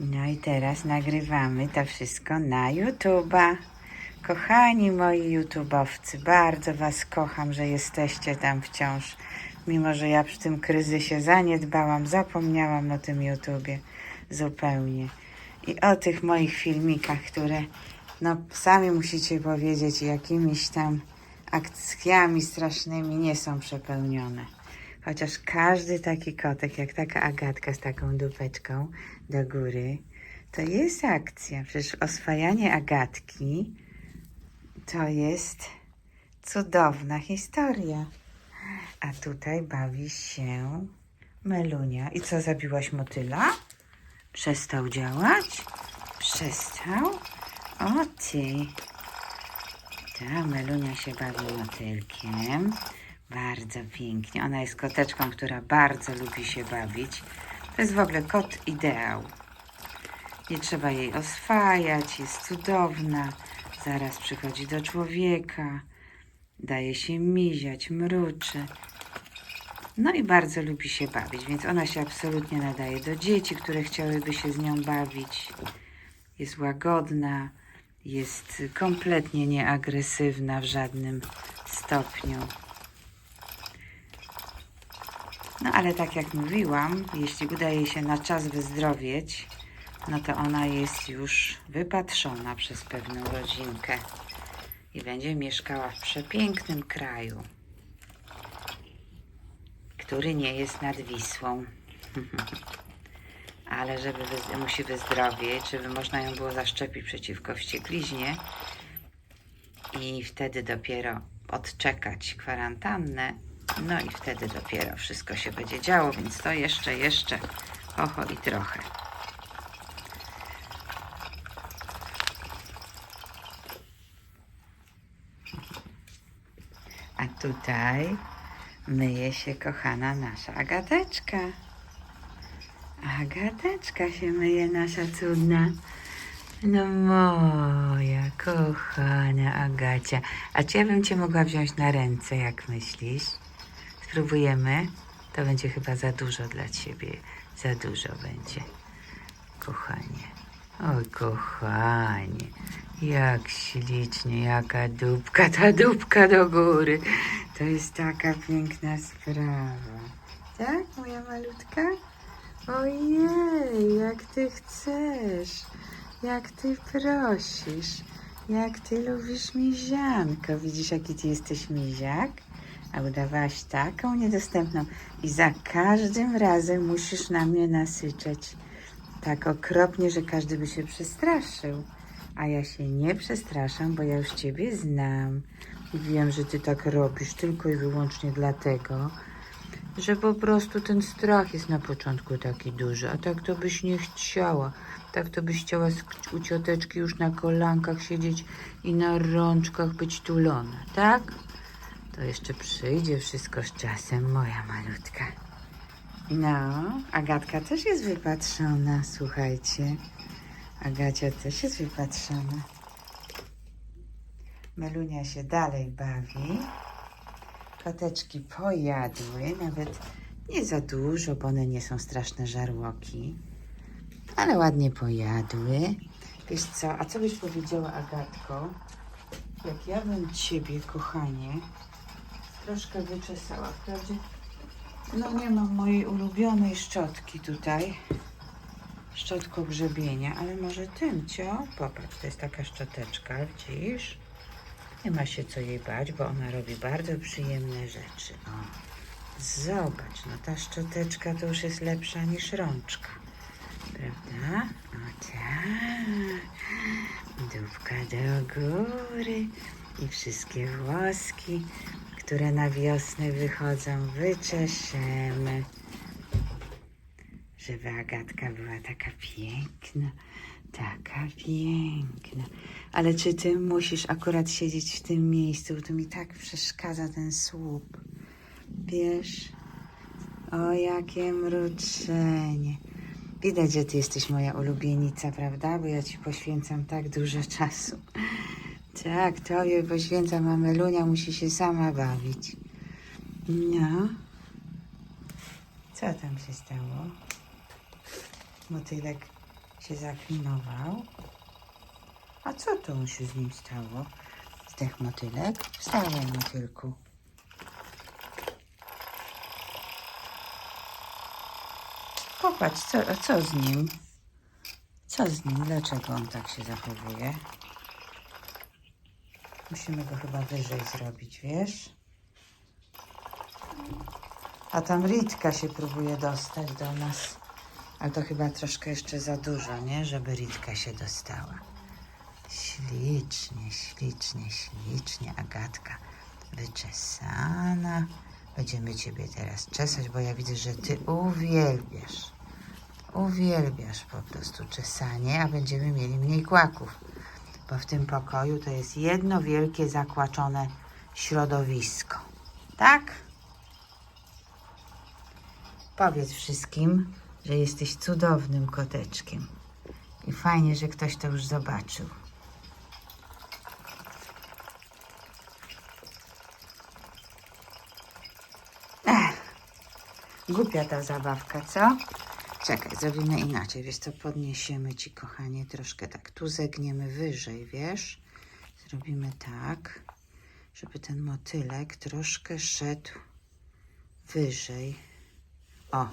No i teraz nagrywamy to wszystko na YouTube'a. Kochani moi YouTubowcy, bardzo Was kocham, że jesteście tam wciąż. Mimo, że ja przy tym kryzysie zaniedbałam, zapomniałam o tym YouTubie zupełnie. I o tych moich filmikach, które no sami musicie powiedzieć, jakimiś tam akcjami strasznymi nie są przepełnione. Chociaż każdy taki kotek, jak taka Agatka z taką dupeczką do góry, to jest akcja. Przecież oswajanie Agatki to jest cudowna historia. A tutaj bawi się Melunia. I co, zabiłaś motyla? Przestał działać? Przestał? O ty. Ta Melunia się bawi motylkiem. Bardzo pięknie. Ona jest koteczką, która bardzo lubi się bawić. To jest w ogóle kot ideał. Nie trzeba jej oswajać, jest cudowna. Zaraz przychodzi do człowieka. Daje się miziać, mruczy. No i bardzo lubi się bawić, więc ona się absolutnie nadaje do dzieci, które chciałyby się z nią bawić. Jest łagodna, jest kompletnie nieagresywna w żadnym stopniu. No ale tak jak mówiłam, jeśli udaje się na czas wyzdrowieć, no to ona jest już wypatrzona przez pewną rodzinkę i będzie mieszkała w przepięknym kraju, który nie jest nad Wisłą. Ale żeby wyz- musi wyzdrowieć, żeby można ją było zaszczepić przeciwko wściekliźnie i wtedy dopiero odczekać kwarantannę, no i wtedy dopiero wszystko się będzie działo, więc to jeszcze, jeszcze, oho i trochę. A tutaj myje się kochana nasza Agateczka. Agateczka się myje, nasza cudna. No moja kochana Agacia. A czy ja bym cię mogła wziąć na ręce, jak myślisz? Spróbujemy? To będzie chyba za dużo dla ciebie. Za dużo będzie. Kochanie. Oj, kochanie. Jak ślicznie, jaka dupka, ta dupka do góry. To jest taka piękna sprawa. Tak, moja malutka? Ojej, jak ty chcesz, jak ty prosisz, jak ty lubisz mizianko. Widzisz, jaki ty jesteś miziak? A udawałaś taką niedostępną i za każdym razem musisz na mnie nasyczeć tak okropnie, że każdy by się przestraszył. A ja się nie przestraszam, bo ja już ciebie znam. I wiem, że ty tak robisz tylko i wyłącznie dlatego, że po prostu ten strach jest na początku taki duży, a tak to byś nie chciała. Tak to byś chciała u cioteczki już na kolankach siedzieć i na rączkach być tulona, tak? To jeszcze przyjdzie wszystko z czasem, moja malutka. No, Agatka też jest wypatrzona, słuchajcie. Agacia też jest wypatrzona. Melunia się dalej bawi. Koteczki pojadły, nawet nie za dużo, bo one nie są straszne żarłoki. Ale ładnie pojadły. Wiesz co, a co byś powiedziała, Agatko, jak ja bym ciebie, kochanie, troszkę wyczesała. Wprawdzie, no nie mam mojej ulubionej szczotki tutaj, szczotką grzebienia, ale może tym, cio? Popatrz, to jest taka szczoteczka, widzisz? Nie ma się co jej bać, bo ona robi bardzo przyjemne rzeczy. O, zobacz, no ta szczoteczka to już jest lepsza niż rączka. Prawda? O tak. Dupka do góry i wszystkie włoski, które na wiosnę wychodzą, wyczeszemy. Żeby Agatka była taka piękna, taka piękna. Ale czy ty musisz akurat siedzieć w tym miejscu, bo to mi tak przeszkadza ten słup. Wiesz? O, jakie mruczenie. Widać, że ty jesteś moja ulubienica, prawda? Bo ja ci poświęcam tak dużo czasu. Tak, tobie poświęcam, a Melunia musi się sama bawić. No. Co tam się stało? Motylek się zaklinował. A co to się z nim stało? Zdech motylek? Wstawaj, motylku. Popatrz, co, co z nim? Co z nim? Dlaczego on tak się zachowuje? Musimy go chyba wyżej zrobić, wiesz? A tam Ritka się próbuje dostać do nas. Ale to chyba troszkę jeszcze za dużo, nie? Żeby Ritka się dostała. Ślicznie, ślicznie, ślicznie, Agatka. Wyczesana. Będziemy Ciebie teraz czesać, bo ja widzę, że Ty uwielbiasz. Uwielbiasz po prostu czesanie, a będziemy mieli mniej kłaków. Bo w tym pokoju to jest jedno wielkie zakłaczone środowisko. Tak? Powiedz wszystkim, że jesteś cudownym koteczkiem. I fajnie, że ktoś to już zobaczył. Ech, głupia ta zabawka, co? Czekaj, zrobimy inaczej. Wiesz co, podniesiemy ci, kochanie, troszkę tak. Tu zegniemy wyżej, wiesz? Zrobimy tak, żeby ten motylek troszkę szedł wyżej. O,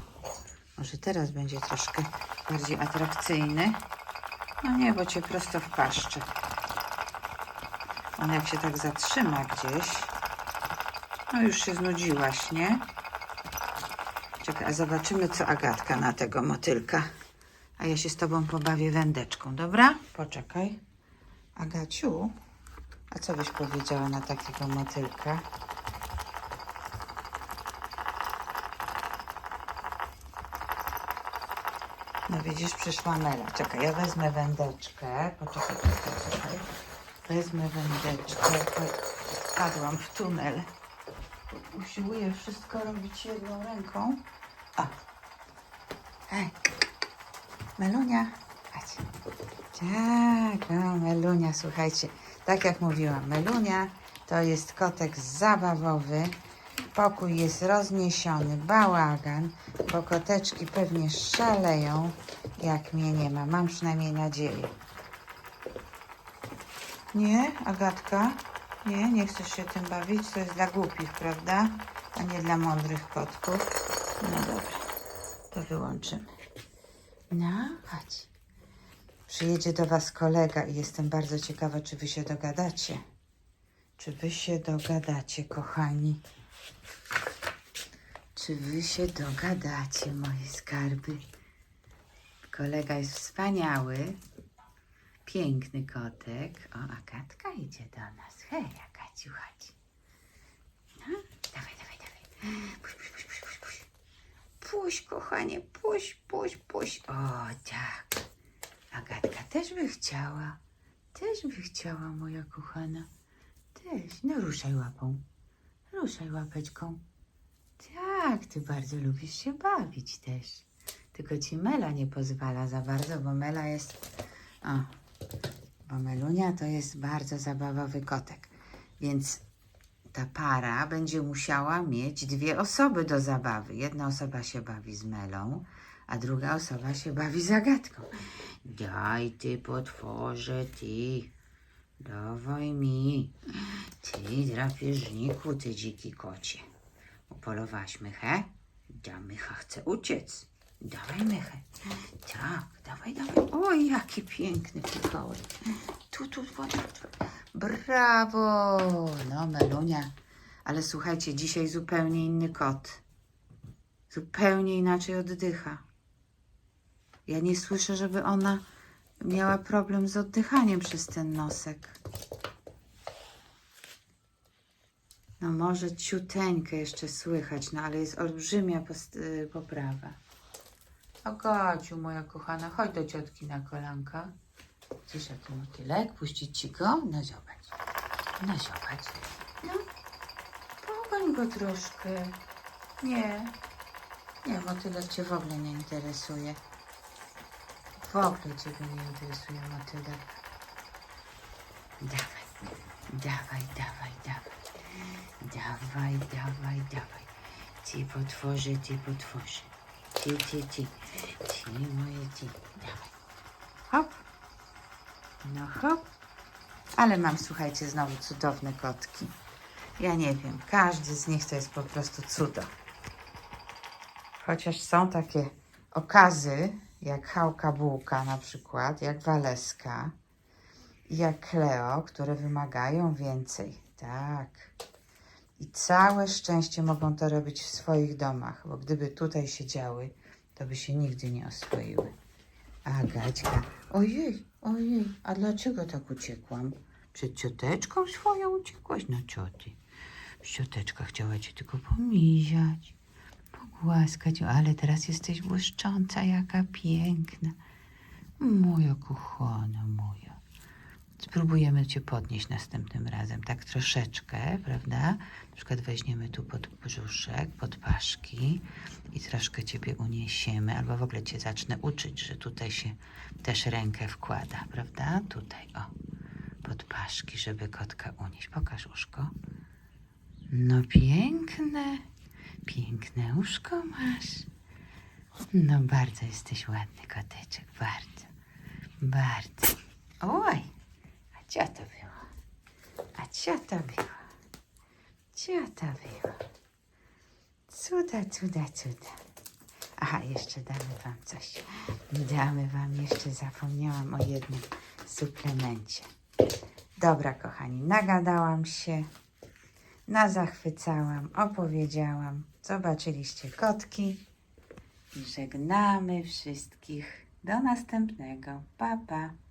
może teraz będzie troszkę bardziej atrakcyjny. No nie, bo cię prosto w paszczę. On jak się tak zatrzyma gdzieś, no już się znudziłaś, nie? Czekaj, a zobaczymy, co Agatka na tego motylka. A ja się z tobą pobawię wędeczką, dobra? Poczekaj. Agaciu, a co byś powiedziała na takiego motylka? No widzisz, przyszła Mela. Czekaj, ja wezmę wędeczkę. Poczekaj, poczekaj. Wezmę wędeczkę. Wpadłam w tunel. Usiłuję wszystko robić jedną ręką. O. Hej. Melunia. Chodź. Tak, no Melunia, słuchajcie. Tak jak mówiłam, Melunia to jest kotek zabawowy. Pokój jest rozniesiony, bałagan, bo koteczki pewnie szaleją, jak mnie nie ma. Mam przynajmniej nadzieję. Nie, Agatka? Nie, nie chcesz się tym bawić? To jest dla głupich, prawda? A nie dla mądrych kotków. No dobra, to wyłączymy. No, chodź. Przyjedzie do Was kolega i jestem bardzo ciekawa, czy Wy się dogadacie. Czy Wy się dogadacie, kochani? Czy Wy się dogadacie, moje skarby? Kolega jest wspaniały. Piękny kotek. O, Agatka idzie do nas. Hej, Agaciu, chodź. No, dawaj, dawaj, dawaj. Puść, puść, puść, puść, puść, puść. Kochanie, puść, puść, puść. O, tak. Agatka też by chciała. Też by chciała, moja kochana. Też. No, ruszaj łapą. Ruszaj łapeczką. Tak, ty bardzo lubisz się bawić też. Tylko ci Mela nie pozwala za bardzo, bo Mela jest. O, bo Melunia to jest bardzo zabawowy kotek. Więc ta para będzie musiała mieć dwie osoby do zabawy. Jedna osoba się bawi z Melą, a druga osoba się bawi z zagadką. Daj ty potworze, ty. Dawaj mi. Ty drapieżniku, ty dziki kocie. Upolowałaś mychę? Da mycha chce uciec. Dawaj mychę. Tak, dawaj, dawaj. Oj, jaki piękny pikołek. Tu, tu, tu, tu, tu. Brawo. No, Melunia. Ale słuchajcie, dzisiaj zupełnie inny kot. Zupełnie inaczej oddycha. Ja nie słyszę, żeby ona miała problem z oddychaniem przez ten nosek. No może ciuteńkę jeszcze słychać, no ale jest olbrzymia y, poprawa. Agaciu, moja kochana, chodź do ciotki na kolanka. Gdzieś jaki motylek? Puścić ci go? No zobacz. No zobacz. No, pogoń go troszkę. Nie. Nie, motylek cię w ogóle nie interesuje. W ogóle ciebie nie interesuje motylek. Dawaj, dawaj, dawaj, dawaj. Dawaj, dawaj, dawaj. Ty potworze, ty potworze. Ty, ty, ty. Ty moje ty. Dawaj. Hop. No hop. Ale mam, słuchajcie, znowu cudowne kotki. Ja nie wiem, każdy z nich to jest po prostu cudo. Chociaż są takie okazy, jak Hałka Bułka na przykład, jak Waleska, jak Kleo, które wymagają więcej. Tak. I całe szczęście mogą to robić w swoich domach, bo gdyby tutaj siedziały, to by się nigdy nie oswoiły. A Gaćka, ojej, ojej, a dlaczego tak uciekłam? Przed cioteczką swoją uciekłaś? No cioty. Cioteczka chciała cię tylko pomiziać, pogłaskać, ale teraz jesteś błyszcząca, jaka piękna. Moja kochana, moja. Spróbujemy cię podnieść następnym razem, tak troszeczkę, prawda? Na przykład weźmiemy tu pod brzuszek, pod paszki i troszkę ciebie uniesiemy, albo w ogóle cię zacznę uczyć, że tutaj się też rękę wkłada, prawda? Tutaj, o, pod paszki, żeby kotka unieść. Pokaż uszko. No piękne, piękne uszko masz. No bardzo jesteś ładny koteczek, bardzo, bardzo. Oj, co to było? A co to było? Co to było? Cuda, cuda, cuda. Aha, jeszcze damy wam coś. Damy wam jeszcze, zapomniałam o jednym suplemencie. Dobra, kochani, nagadałam się, nazachwycałam, opowiedziałam. Zobaczyliście kotki. I żegnamy wszystkich. Do następnego. Pa, pa.